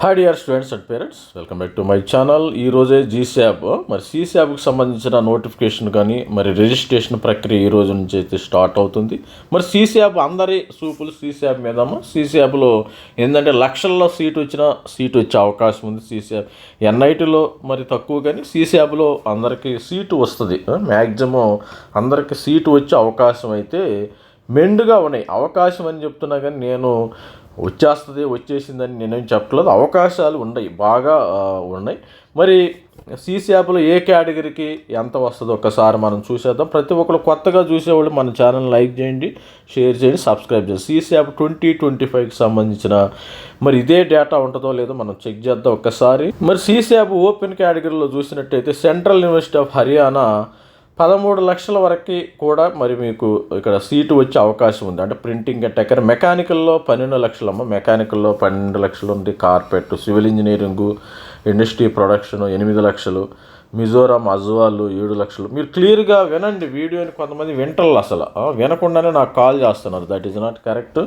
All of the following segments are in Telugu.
Hi dear students and parents welcome back to my channel ఈ రోజే జీశాబ్ మరి సీశాబ్కి సంబంధించిన నోటిఫికేషన్ కానీ మరి రిజిస్ట్రేషన్ ప్రక్రియ ఈ రోజు నుంచి అయితే స్టార్ట్ అవుతుంది. మరి సీశాబ్ అందరి సూపులు సీశాబ్ మీదమ్మా సీశాబ్లో ఏంటంటే లక్షల్లో సీట్ వచ్చిన సీట్ వచ్చే అవకాశం ఉంది. సీశాబ్ ఎన్ఐటీలో మరి తక్కువ కానీ సీశాబ్లో అందరికీ సీటు వస్తుంది. మ్యాక్సిమం అందరికీ సీటు వచ్చే అవకాశం అయితే మెండుగా ఉన్నాయి. అవకాశం అని చెప్తున్నా కానీ నేను వచ్చేస్తుంది వచ్చేసిందని నేనేం చెప్పలేదు అవకాశాలు ఉన్నాయి బాగా ఉన్నాయి. మరి సీసీ యాప్లో ఏ కేటగిరీకి ఎంత వస్తుందో ఒకసారి మనం చూసేద్దాం. ప్రతి ఒక్కరు కొత్తగా చూసేవాళ్ళు మన ఛానల్ లైక్ చేయండి షేర్ చేయండి సబ్స్క్రైబ్ చేయండి. సీసీ యాప్ ట్వంటీ ట్వంటీ ఫైవ్కి సంబంధించిన మరి ఇదే డేటా ఉంటుందో లేదో మనం చెక్ చేద్దాం ఒక్కసారి మరి సీసీ యాప్ ఓపెన్ కేటగిరీలో చూసినట్టయితే సెంట్రల్ యూనివర్సిటీ ఆఫ్ హర్యానా పదమూడు లక్షల వరకు కూడా మరి మీకు ఇక్కడ సీటు వచ్చే అవకాశం ఉంది. అంటే ప్రింటింగ్ టెక్కర్ మెకానికల్లో పన్నెండు లక్షలు అమ్మ. మెకానికల్లో పన్నెండు లక్షలు ఉంది. Carpet civil engineering industry production ఎనిమిది లక్షలు. మిజోరాం అజ్వాలు ఏడు లక్షలు. మీరు క్లియర్గా వినండి వీడియోని కొంతమంది వింటర్లు అసలు. వినకుండానే నాకు కాల్ చేస్తున్నారు. దట్ ఈజ్ నాట్ కరెక్ట్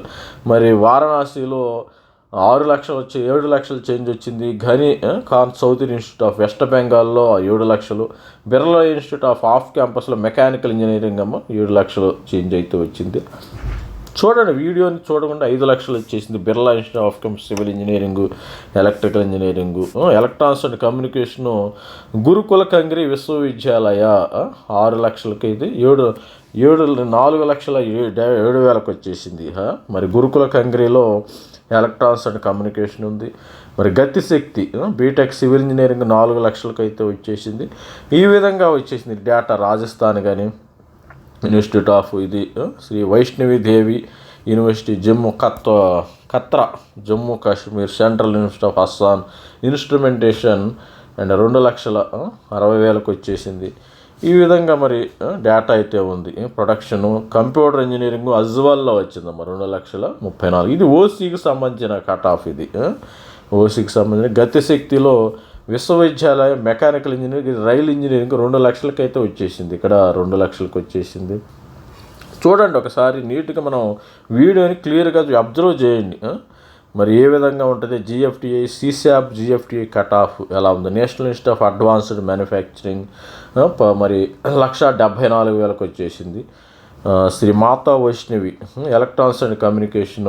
మరి వారణాసిలో ఆరు లక్షలు వచ్చి ఏడు లక్షలు చేంజ్ వచ్చింది. Ghani Khan south institute of west బెంగాల్లో ఏడు లక్షలు. బిర్లా ఇన్స్టిట్యూట్ ఆఫ్ ఆఫ్ క్యాంపస్లో మెకానికల్ ఇంజనీరింగ్ అమ్మ ఏడు లక్షలు చేంజ్ అయితే వచ్చింది. చూడండి వీడియోని చూడకుండా ఐదు లక్షలు వచ్చేసింది Birla institute of come civil engineering electrical engineering electronics and communication Gurukula Kangri Vishwavidyalaya ఆరు లక్షలకి ఇది ఏడు ఏడు నాలుగు లక్షల ఏడు ఏడు వేలకు వచ్చేసింది. మరి గురుకుల కంగ్రీలో ఎలక్ట్రానిక్స్ అండ్ కమ్యూనికేషన్ ఉంది. మరి గతిశక్తి బీటెక్ సివిల్ ఇంజనీరింగ్ నాలుగు లక్షలకు అయితే వచ్చేసింది. ఈ విధంగా వచ్చేసింది డేటా రాజస్థాన్ కానీ ఇన్స్టిట్యూట్ ఆఫ్ ఇది Shri Vaishnavi Devi university Jammu katli Katra Jammu Kashmir central university of Assam instrumentation and రెండు లక్షల అరవై వేలకు వచ్చేసింది. ఈ విధంగా మరి డేటా అయితే ఉంది. ప్రొడక్షను కంప్యూటర్ ఇంజనీరింగ్ అజ్వాల్లో వచ్చిందమ్మా రెండు లక్షల ముప్పై నాలుగు. ఇది ఓసీకి సంబంధించిన కట్ ఆఫ్ ఇది ఓసీకి సంబంధించిన గతిశక్తిలో విశ్వవిద్యాలయం మెకానికల్ ఇంజనీరింగ్ రైల్ ఇంజనీరింగ్ రెండు లక్షలకైతే వచ్చేసింది. ఇక్కడ రెండు లక్షలకు వచ్చేసింది. చూడండి ఒకసారి నీట్గా మనం వీడియోని క్లియర్గా అబ్జర్వ్ చేయండి మరి ఏ విధంగా ఉంటుంది? జిఎఫ్టిఐ సిసాప్ జిఎఫ్టిఐ కట్ ఆఫ్ ఎలా ఉంది? National institute of advanced manufacturing ప- మరి లక్ష డెబ్భై నాలుగు వేలకు వచ్చేసింది. Shri Mata Vaishnavi electronics and communication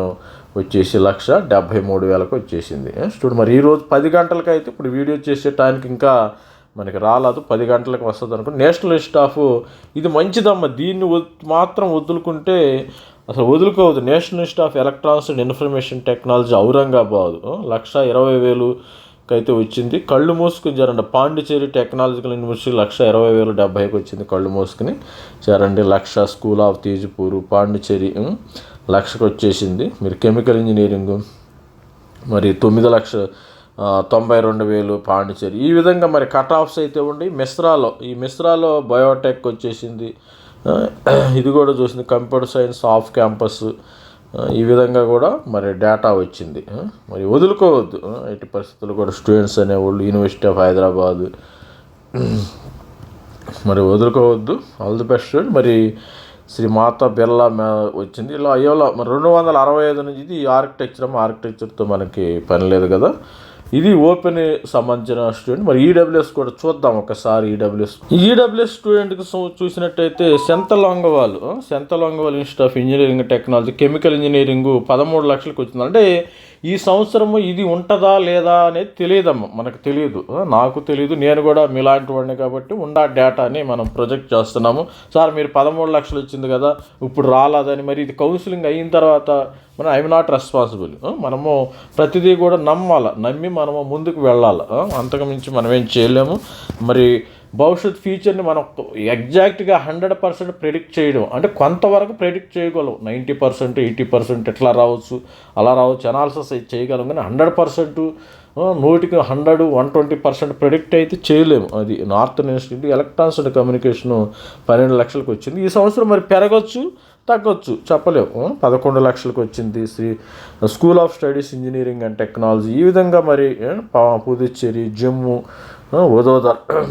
వచ్చేసి లక్ష డెబ్భై మూడు వేలకు వచ్చేసింది. స్టూడెంట్ మరి ఈరోజు పది గంటలకు అయితే ఇప్పుడు వీడియో చేసే టైంకి ఇంకా మనకి రాలేదు. పది గంటలకు వస్తుంది అనుకో నేషనల్ ఇన్స్టిట్యూట్ ఆఫ్ ఇది మంచిదమ్మా. దీన్ని మాత్రం వదులుకుంటే అసలు వదులుకోవద్దు. National institute of electronics and information technology Aurangabad. లక్ష ఇరవై వేలుకి అయితే వచ్చింది. కళ్ళు మూసుకుని చేరండి. పాండిచేరి టెక్నాలజికల్ యూనివర్సిటీ లక్ష ఇరవై వేలు డెబ్బైకి వచ్చింది కళ్ళు మూసుకుని చేరండి. లక్ష స్కూల్ ఆఫ్ తేజ్పూర్ పాండిచేరి లక్షకు వచ్చేసింది మీరు కెమికల్ ఇంజనీరింగ్ మరి తొమ్మిది లక్ష తొంభై రెండు వేలు పాండిచేరి ఈ విధంగా మరి కట్ ఆఫ్స్ అయితే ఉండి మిశ్రాలో ఈ మిశ్రాలో బయోటెక్ వచ్చేసింది. ఇది కూడా చూసింది కంప్యూటర్ సైన్స్ ఆఫ్ క్యాంపస్ ఈ విధంగా కూడా మరి డేటా వచ్చింది. మరి వదులుకోవద్దు. ఎట్టి పరిస్థితులు కూడా స్టూడెంట్స్ అనేవాళ్ళు యూనివర్సిటీ ఆఫ్ హైదరాబాద్ మరి వదులుకోవద్దు. ఆల్ ది బెస్ట్ మరి శ్రీ మాతా బిర్లా మే- వచ్చింది. ఇలా అయ్యోలా మరి రెండు వందల అరవై ఐదు నుంచి ఇది ఆర్కిటెక్చర్ ఆర్కిటెక్చర్తో మనకి పని లేదు కదా. ఇది ఓపెన్ సంబంధించిన స్టూడెంట్ మరి ఈడబ్ల్యూఎస్ కూడా చూద్దాం ఒకసారి ఈడబ్ల్యూఎస్ ఈడబ్ల్యూఎస్ స్టూడెంట్కి చూసినట్టయితే Sant Longowal Sant Longowal institute of engineering technology chemical engineering పదమూడు లక్షలకు వచ్చింది. అంటే ఈ సంవత్సరము ఇది ఉంటుందా లేదా అనేది తెలియదమ్మా. మనకు తెలియదు. నాకు తెలియదు. నేను కూడా మీలాంటి వాడిని కాబట్టి ఉండా డేటాని మనం ప్రొజెక్ట్ చేస్తున్నాము. సార్ మీరు పదమూడు లక్షలు వచ్చింది కదా ఇప్పుడు రాలేదని. మరి ఇది కౌన్సిలింగ్ అయిన తర్వాత మనం ఐఎమ్ నాట్ రెస్పాన్సిబుల్. మనము ప్రతిదీ కూడా నమ్మాలి. నమ్మి మనము ముందుకు వెళ్ళాలి. అంతకుమించి అంతకు మించి మనం ఏం చేయలేము. మరి భవిష్యత్ ఫ్యూచర్ని మనం ఎగ్జాక్ట్గా హండ్రెడ్ పర్సెంట్ ప్రెడిక్ట్ చేయడం. అంటే కొంతవరకు ప్రెడిక్ట్ చేయగలం నైంటీ పర్సెంట్ ఎయిటీ పర్సెంట్ ఎట్లా రావచ్చు అలా రావచ్చు అనాలిసిస్ అయితే చేయగలం. కానీ హండ్రెడ్ పర్సెంట్ నూటికి hundred one twenty percent predict అయితే చేయలేము. అది north institute electronics and communication పన్నెండు లక్షలకు వచ్చింది. ఈ సంవత్సరం మరి పెరగచ్చు తగ్గొచ్చు చెప్పలేము. పదకొండు లక్షలకు వచ్చింది. Shri school of studies engineering and technology ఈ విధంగా మరి పా- పుదుచ్చేరి జమ్మూ ఉదోదర్ వదోదర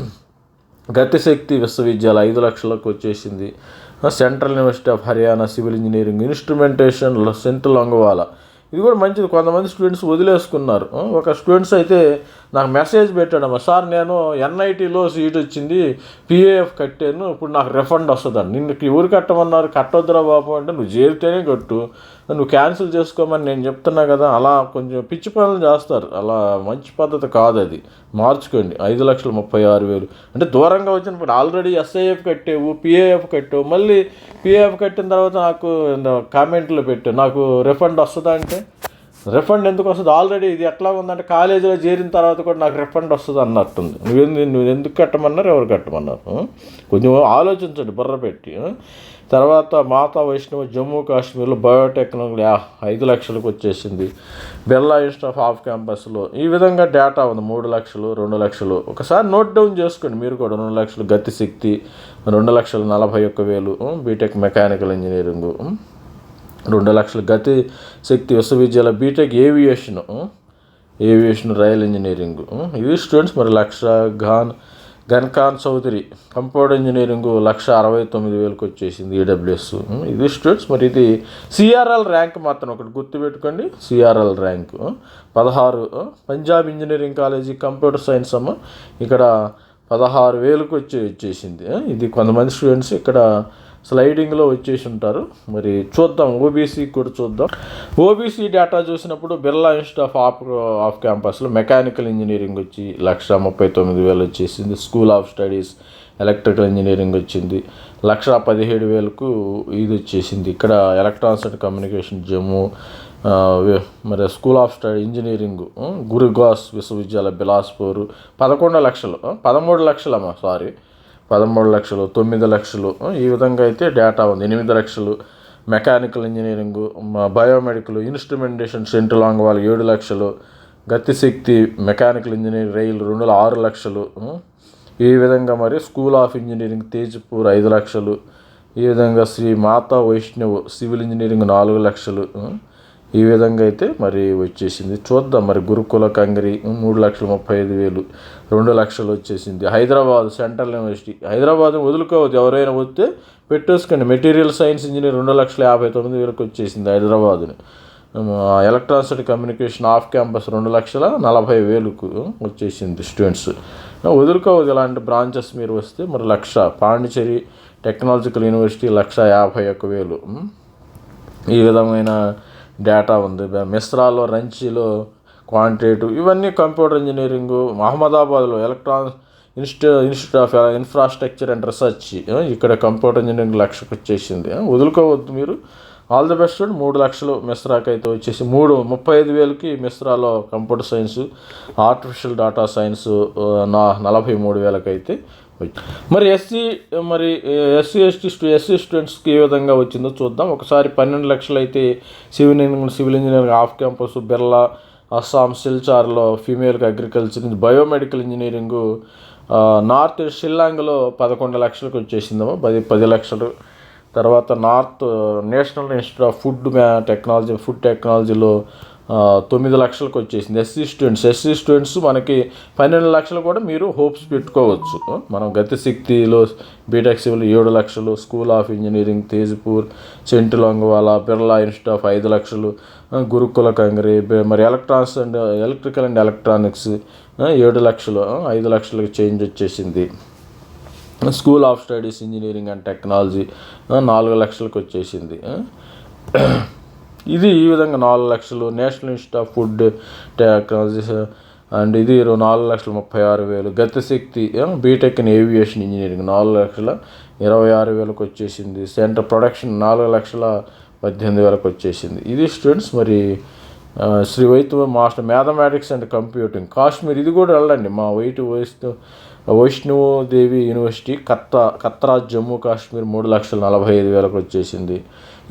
గతిశక్తి విశ్వవిద్యాలయం ఐదు లక్షలకు వచ్చేసింది. Central university of Haryana civil engineering instrumentation central Longowal. ఇది కూడా మంచిది. కొంతమంది స్టూడెంట్స్ వదిలేసుకున్నారు. ఒక స్టూడెంట్స్ అయితే నాకు మెసేజ్ పెట్టాడమ్మా సార్ నేను ఎన్ఐటీలో సీట్ వచ్చింది పిఏఎఫ్ కట్టాను ఇప్పుడు నాకు రిఫండ్ వస్తుందండి. నిన్ను ఎవరు కట్టమన్నారు కట్టొద్దురా బాబు అంటే నువ్వు చేరితేనే కట్టు. నువ్వు క్యాన్సిల్ చేసుకోమని నేను చెప్తున్నా కదా అలా కొంచెం పిచ్చి పనులు చేస్తారు. అలా మంచి పద్ధతి కాదు అది. మార్చుకోండి. ఐదు లక్షల ముప్పై ఆరు వేలు. అంటే దూరంగా వచ్చినప్పుడు ఆల్రెడీ ఎస్ఐఎఫ్ కట్టేవు పిఏఎఫ్ కట్టావు మళ్ళీ పిఏఎఫ్ కట్టిన తర్వాత నాకు కామెంట్లో పెట్టు. నాకు రిఫండ్ వస్తుందా అంటే? రిఫండ్ ఎందుకు వస్తుంది? ఆల్రెడీ ఇది ఎట్లా ఉందంటే కాలేజీలో చేరిన తర్వాత కూడా నాకు రిఫండ్ వస్తుంది అన్నట్టుంది. నువ్వు నువ్వు ఎందుకు కట్టమన్నారు? ఎవరు కట్టమన్నారు? కొంచెం ఆలోచించండి బుర్ర పెట్టి. తర్వాత మాతా వైష్ణవ జమ్మూ కాశ్మీర్లో బయోటెక్నాలజీ ఐదు లక్షలకు వచ్చేసింది. బిర్లా ఇన్స్టిట్యూట్ ఆఫ్ క్యాంపస్లో. ఈ విధంగా డేటా ఉంది. మూడు లక్షలు రెండు లక్షలు. ఒకసారి నోట్ డౌన్ చేసుకోండి మీరు కూడా. రెండు లక్షలు గతి శక్తి రెండు లక్షలు నలభై ఒక్క వేలు. బీటెక్ మెకానికల్ ఇంజనీరింగ్ రెండు లక్షల Gati Shakti Vishwavidyalaya BTech aviation aviation rail engineering ఇది స్టూడెంట్స్ మరి లక్ష ఘాన్ ఘన్ఖాన్ చౌదరి. కంప్యూటర్ ఇంజనీరింగ్ లక్ష అరవై తొమ్మిది వేలకు వచ్చేసింది ఈడబ్ల్యూఎస్ ఇది స్టూడెంట్స్ మరి ఇది సిఆర్ఎల్ ర్యాంక్ మాత్రం ఒకటి గుర్తుపెట్టుకోండి. సిఆర్ఎల్ ర్యాంక్ పదహారు Punjab engineering college computer science అమ్మ ఇక్కడ పదహారు వేలకు వచ్చి వచ్చేసింది. ఇది కొంతమంది స్టూడెంట్స్ ఇక్కడ స్లైడింగ్లో వచ్చేసి ఉంటారు. మరి చూద్దాం ఓబీసీ కూడా చూద్దాం. ఓబీసీ డేటా చూసినప్పుడు Birla institute of of of క్యాంపస్లో మెకానికల్ ఇంజనీరింగ్ వచ్చి లక్ష ముప్పై తొమ్మిది వేలు వచ్చేసింది. School of studies electrical engineering వచ్చింది. లక్ష పదిహేడు వేలకు ఇది వచ్చేసింది. ఇక్కడ ఎలక్ట్రానిక్స్ అండ్ కమ్యూనికేషన్ జమ్మూ మరి school of study engineering Guru Ghasidas Vishwavidyalaya Bilaspur పదకొండు లక్షలు పదమూడు లక్షలమ్మా సారీ పదమూడు లక్షలు తొమ్మిది లక్షలు ఈ విధంగా అయితే డేటా ఉంది. ఎనిమిది లక్షలు mechanical engineering biomedical instrumentation Sant Longowal వాళ్ళు ఏడు లక్షలు గతిశక్తి మెకానికల్ ఇంజనీరింగ్ రైలు రెండు వేల ఆరు లక్షలు ఈ విధంగా మరి స్కూల్ ఆఫ్ ఇంజనీరింగ్ తేజ్పూర్ ఐదు లక్షలు ఈ విధంగా శ్రీ మాతా వైష్ణవ్ సివిల్ ఇంజనీరింగ్ నాలుగు లక్షలు ఈ విధంగా అయితే మరి వచ్చేసింది. చూద్దాం మరి గురుకుల కంగరి మూడు లక్షల ముప్పై ఐదు వేలు రెండు లక్షలు వచ్చేసింది. Hyderabad central university. హైదరాబాద్ వదులుకోవద్దు. ఎవరైనా వస్తే పెట్టేసుకోండి. మెటీరియల్ సైన్స్ ఇంజనీర్ రెండు లక్షల యాభై తొమ్మిది వేలకు వచ్చేసింది హైదరాబాద్ని. Electronics and communication of campus రెండు లక్షల నలభై వేలకు వచ్చేసింది స్టూడెంట్స్. వదులుకోవద్దు. ఇలాంటి బ్రాంచెస్ మీరు వస్తే మరి లక్ష. పాండిచేరి టెక్నాలజికల్ యూనివర్సిటీ లక్ష యాభై ఒక్క వేలు. ఈ విధమైన డేటా ఉంది. మిశ్రాలో మిస్రాలో రంచీలో క్వాంటిటేటివ్ ఇవన్నీ కంప్యూటర్ ఇంజనీరింగ్ అహ్మదాబాద్లో electronic ఇన్స్టి institute of infrastructure and research. ఇక్కడ కంప్యూటర్ ఇంజనీరింగ్ లక్షకు వచ్చేసింది. వదులుకోవద్దు మీరు. ఆల్ ది బెస్ట్ మూడు లక్షలు మిస్రాకి అయితే వచ్చేసి మూడు ముప్పై ఐదు వేలకి మిస్రాలో computer science artificial data science నా నలభై మూడు వేలకైతే మరి ఎస్సీ మరి ఎస్సీ ఎస్టీ స్టూ ఎస్సీ స్టూడెంట్స్కి ఏ విధంగా వచ్చిందో చూద్దాం. ఒకసారి పన్నెండు లక్షలు అయితే civil engineering civil engineering of campus Birla Assam సిల్చార్లో ఫీమేల్కి అగ్రికల్చర్ బయోమెడికల్ ఇంజనీరింగు నార్త్ షిల్లాంగ్లో పదకొండు లక్షలకు వచ్చేసిందమ్మా పది పది లక్షలు. తర్వాత north national institute of food technology food టెక్నాలజీలో తొమ్మిది లక్షలకు వచ్చేసింది. ఎస్సీ స్టూడెంట్స్ ఎస్సీ స్టూడెంట్స్ మనకి పన్నెండు లక్షలు కూడా మీరు హోప్స్ పెట్టుకోవచ్చు. మనం గతిశక్తిలో బీటెక్ సివిల్ ఏడు లక్షలు school of engineering Tezpur Sant Longowal Birla institute of ఐదు లక్షలు గురుకుల కంగరి మరి electronics and electrical and electronics ఏడు లక్షలు ఐదు లక్షలకు చేంజ్ వచ్చేసింది. School of studies engineering and technology నాలుగు లక్షలకు వచ్చేసింది. ఇది ఈ విధంగా నాలుగు లక్షలు national institute of food technologies and ఇది ఇరవై నాలుగు లక్షల ముప్పై ఆరు వేలు. Gati Shakti BTech in aviation engineering నాలుగు లక్షల ఇరవై ఆరు వేలకు వచ్చేసింది. సెంటర్ ప్రొడక్షన్ నాలుగు లక్షల పద్దెనిమిది వేలకు వచ్చేసింది. ఇది స్టూడెంట్స్ మరి Shri Vaishnava master mathematics and computing. Kashmir ఇది కూడా వెళ్ళండి. మా వైట్ వైష్ణవ్ వైష్ణవదేవి యూనివర్సిటీ కత్తా కత్రా జమ్మూ కాశ్మీర్ మూడు లక్షల నలభై ఐదు వేలకు వచ్చేసింది.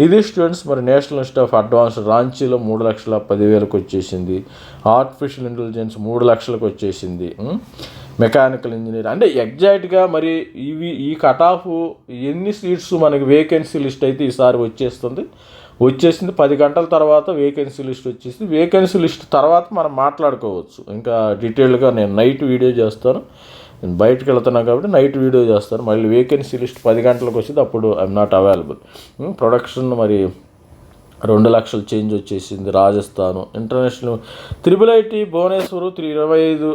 ఇది స్టూడెంట్స్ మరి నేషనల్ ఇన్స్టిట్యూట్ ఆఫ్ అడ్వాన్స్ రాంచీలో మూడు లక్షల పదివేలకు వచ్చేసింది. ఆర్టిఫిషియల్ ఇంటెలిజెన్స్ మూడు లక్షలకు వచ్చేసింది. మెకానికల్ ఇంజనీర్ అంటే ఎగ్జాక్ట్గా మరి ఇవి ఈ కట్ ఆఫ్ ఎన్ని సీట్స్ మనకి వేకెన్సీ లిస్ట్ అయితే ఈసారి వచ్చేస్తుంది? వచ్చేసింది పది గంటల తర్వాత వేకెన్సీ లిస్ట్ వచ్చేసి వేకెన్సీ లిస్ట్ తర్వాత మనం మాట్లాడుకోవచ్చు. ఇంకా డీటెయిల్గా నేను నైట్ వీడియో చేస్తాను. నేను బయటకు వెళ్తున్నాను కాబట్టి నైట్ వీడియో చేస్తాను. మళ్ళీ వేకెన్సీ లిస్ట్ పది గంటలకు వచ్చింది అప్పుడు ఐఎమ్ నాట్ అవైలబుల్ ప్రొడక్షన్ మరి రెండు లక్షలు చేంజ్ వచ్చేసింది Rajasthan. International triple IT Bhubaneswar three ఇరవై ఐదు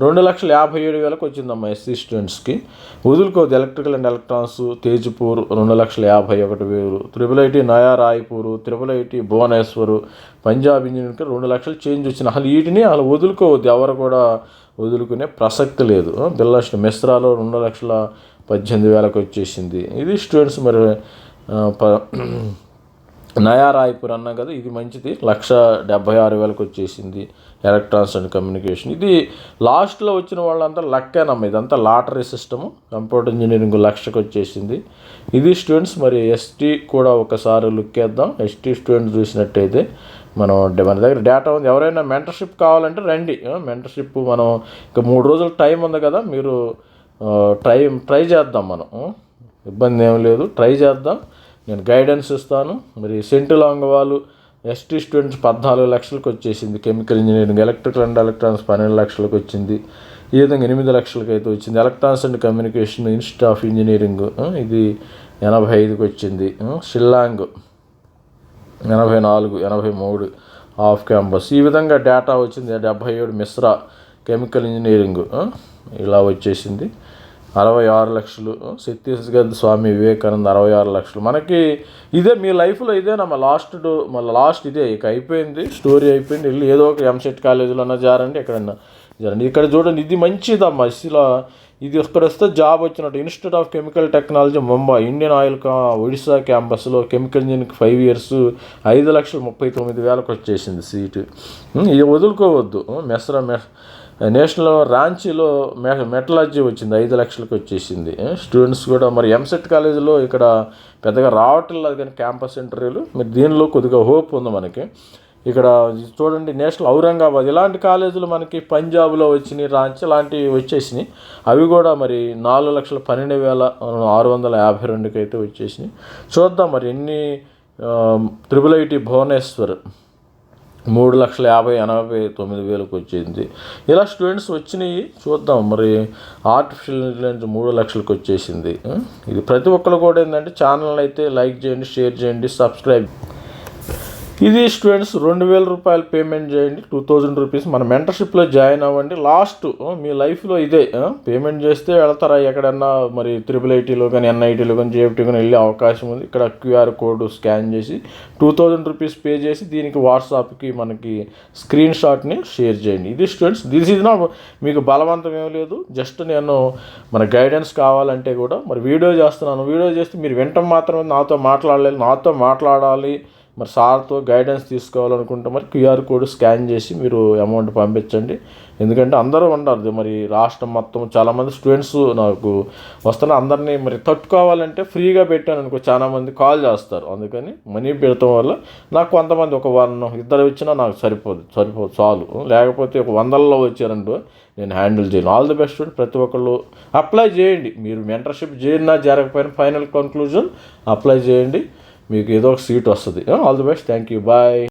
రెండు లక్షల యాభై ఏడు వేలకు వచ్చిందమ్మా ఎస్సీ స్టూడెంట్స్కి వదులుకోదు ఎలక్ట్రికల్ అండ్ ఎలక్ట్రానిక్స్ తేజ్పూర్ రెండు లక్షల యాభై ఒకటి వేలు triple IT Naya Raipur triple IT Bhubaneswar Punjab ఇంజనీరింగ్కి రెండు లక్షలు చేంజ్ వచ్చింది అసలు వీటిని అసలు వదులుకోవద్దు. ఎవరు కూడా వదులుకునే ప్రసక్తి లేదు. ఆ, మిశ్రాలో రెండు లక్షల పద్దెనిమిది వేలకు వచ్చేసింది. ఇది స్టూడెంట్స్ మరి నయా రాయ్పూర్ అన్నాం కదా ఇది మంచిది. లక్ష డెబ్బై ఆరు వేలకు వచ్చేసింది ఎలక్ట్రానిక్స్ అండ్ కమ్యూనికేషన్. ఇది లాస్ట్లో వచ్చిన వాళ్ళంతా లక్కేనమ్మ ఇదంతా లాటరీ సిస్టము. కంప్యూటర్ ఇంజనీరింగ్ లక్షకు వచ్చేసింది. ఇది స్టూడెంట్స్ మరి ఎస్టీ కూడా ఒకసారి లుక్ వేద్దాం. ఎస్టీ స్టూడెంట్స్ చూసినట్టయితే మనం మన దగ్గర డేటా ఉంది. ఎవరైనా మెంటర్షిప్ కావాలంటే రండి. మెంటర్షిప్ మనం ఇంకా మూడు రోజులు టైం ఉంది కదా మీరు ట్రై ట్రై చేద్దాం మనం. ఇబ్బంది ఏం లేదు. ట్రై చేద్దాం. నేను గైడెన్స్ ఇస్తాను. మరి సెంటు లాంగ్ వాళ్ళు ఎస్టీ స్టూడెంట్స్ పద్నాలుగు లక్షలకు వచ్చేసింది. Chemical engineering electrical and electronics పన్నెండు లక్షలకు వచ్చింది. ఈ విధంగా ఎనిమిది లక్షలకు అయితే వచ్చింది electronics and communication institute of engineering ఇది ఎనభై ఐదుకి వచ్చింది. షిల్లాంగ్ ఎనభై నాలుగు ఎనభై మూడు ఆఫ్ క్యాంపస్ ఈ విధంగా డేటా వచ్చింది. డెబ్భై ఏడు మిశ్రా కెమికల్ ఇంజనీరింగ్ ఇలా వచ్చేసింది. అరవై ఆరు లక్షలు. ఆ, ఛత్తీస్గఢ్ స్వామి వివేకానంద అరవై ఆరు లక్షలు. మనకి ఇదే మీ లైఫ్లో ఇదేనమ్మా లాస్ట్ డో మళ్ళీ లాస్ట్ ఇదే. ఇక అయిపోయింది స్టోరీ అయిపోయింది వెళ్ళి ఏదో ఒక ఎంసెట్ కాలేజీలో అన్న జారండి ఎక్కడన్నా జారండి. ఇక్కడ చూడండి ఇది మంచిదమ్మా ఇలా ఇది ఇక్కడ వస్తే జాబ్ వచ్చినట్టు. Institute of chemical technology Mumbai Indian oil కా ఒడిశా క్యాంపస్లో కెమికల్ ఇంజనీరింగ్ ఫైవ్ ఇయర్స్ ఐదు లక్షల ముప్పై తొమ్మిది వేలకు వచ్చేసింది సీటు. ఇది వదులుకోవద్దు. మెస్రా మెస్ నేషనల్ రాంచీలో మె మెటలాజీ వచ్చింది ఐదు లక్షలకు వచ్చేసింది. స్టూడెంట్స్ కూడా మరి ఎంసెట్ కాలేజీలో ఇక్కడ పెద్దగా రావటం లేదు కానీ క్యాంపస్ ఇంటర్వ్యూలు. మరి దీనిలో కొద్దిగా హోప్ ఉంది మనకి. ఇక్కడ చూడండి నేషనల్ ఔరంగాబాద్ ఇలాంటి కాలేజీలు మనకి పంజాబ్లో వచ్చినాయి రాంచి ఇలాంటివి వచ్చేసినాయి. అవి కూడా మరి నాలుగు లక్షల పన్నెండు వేల ఆరు వందల యాభై రెండుకి అయితే వచ్చేసినాయి. చూద్దాం మరి ఎన్ని త్రిబుల్ ఐటీ భువనేశ్వర్ మూడు లక్షల యాభై ఎనభై తొమ్మిది వేలకు వచ్చింది. ఇలా స్టూడెంట్స్ వచ్చినాయి చూద్దాం. మరి ఆర్టిఫిషియల్ ఇంటెలిజెన్స్ మూడు లక్షలకు వచ్చేసింది. ఇది ప్రతి ఒక్కరు కూడా ఏంటంటే ఛానల్ అయితే లైక్ చేయండి షేర్ చేయండి సబ్స్క్రైబ్ ఇది స్టూడెంట్స్ రెండు వేల రూపాయలు పేమెంట్ చేయండి. టూ థౌజండ్ రూపీస్ మన మెంటర్షిప్లో జాయిన్ అవ్వండి. లాస్ట్ మీ లైఫ్లో ఇదే పేమెంట్ చేస్తే వెళ్తారా? ఎక్కడన్నా మరి త్రిపుల్ ఐటీలో కానీ ఎన్ఐటీలో కానీ జేఎఫ్టీ కానీ వెళ్ళే అవకాశం ఉంది. ఇక్కడ క్యూఆర్ కోడ్ స్కాన్ చేసి టూ థౌజండ్ రూపీస్ పే చేసి దీనికి వాట్సాప్కి మనకి స్క్రీన్ షాట్ని షేర్ చేయండి. ఇది స్టూడెంట్స్ దిస్ ఇది నా మీకు బలవంతం ఏం లేదు. జస్ట్ నేను మన గైడెన్స్ కావాలంటే కూడా మరి వీడియో చేస్తున్నాను. వీడియో చేస్తే మీరు వింటం మాత్రమే నాతో మాట్లాడలేదు నాతో మాట్లాడాలి. మరి సార్తో గైడెన్స్ తీసుకోవాలనుకుంటే మరి క్యూఆర్ కోడ్ స్కాన్ చేసి మీరు అమౌంట్ పంపించండి. ఎందుకంటే అందరూ ఉండరు మరి రాష్ట్రం మొత్తం చాలామంది స్టూడెంట్స్ నాకు వస్తున్న అందరినీ మరి తట్టుకోవాలంటే ఫ్రీగా పెట్టాను అనుకో చాలామంది కాల్ చేస్తారు. అందుకని మనీ పెడతాం వల్ల నాకు కొంతమంది ఒక వన్ ఇద్దరు వచ్చినా నాకు సరిపోదు సరిపోదు చాలు. లేకపోతే ఒక వందల్లో వచ్చారంటూ నేను హ్యాండిల్ చేయను. ఆల్ ది బెస్ట్ ప్రతి ఒక్కళ్ళు అప్లై చేయండి. మీరు మెంటర్షిప్ చేరినా జరగకపోయినా ఫైనల్ కన్క్లూజన్ అప్లై చేయండి. మీకు ఏదో ఒక సీట్ వస్తుంది. All the best. Thank you bye.